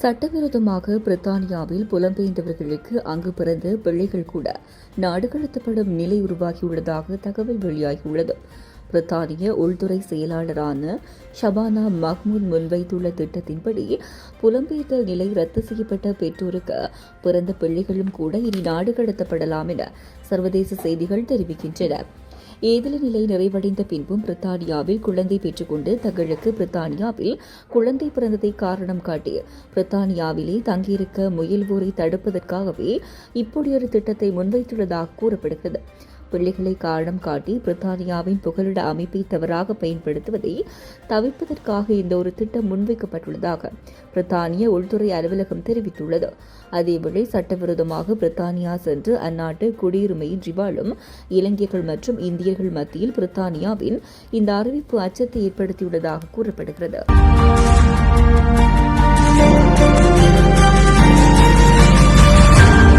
சட்டவிரோதமாக பிரித்தானியாவில் புலம்பெயர்ந்தவர்களுக்கு அங்கு பிறந்த பிள்ளைகள் கூட நாடு கடத்தப்படும் நிலை உருவாகியுள்ளதாக தகவல் வெளியாகியுள்ளது. பிரித்தானிய உள்துறை செயலாளரான ஷபானா மஹ்மூத் முன்வைத்துள்ள திட்டத்தின்படி புலம்பெயர்ந்த நிலை ரத்து செய்யப்பட்ட பெற்றோருக்கு பிறந்த பிள்ளைகளும் கூட இனி நாடு கடத்தப்படலாம் என சர்வதேச செய்திகள் தெரிவிக்கின்றன. ஏதல நிலை நிறைவடைந்த பின்பும் பிரித்தானியாவில் குழந்தை பெற்றுக்கொண்டு தங்களுக்கு பிரித்தானியாவில் குழந்தை பிறந்ததை காரணம் காட்டி பிரித்தானியாவிலே தங்கியிருக்க முயல்வோரை தடுப்பதற்காகவே இப்படியொரு திட்டத்தை முன்வைத்துள்ளதாக கூறப்படுகிறது. பிள்ளைகளை காரணம் காட்டி பிரித்தானியாவின் புகலிட அமைப்பை தவறாக பயன்படுத்துவதை தவிர்ப்பதற்காக இந்த ஒரு திட்டம் முன்வைக்கப்பட்டுள்ளதாக பிரித்தானிய உள்துறை அலுவலகம் தெரிவித்துள்ளது. அதேவேளை சட்டவிரோதமாக பிரித்தானியா சென்று அந்நாட்டு குடியுரிமையின்றி வாழும் இலங்கையர்கள் மற்றும் இந்தியர்கள் மத்தியில் பிரித்தானியாவின் இந்த அறிவிப்பு அச்சத்தை ஏற்படுத்தியுள்ளதாக கூறப்படுகிறது.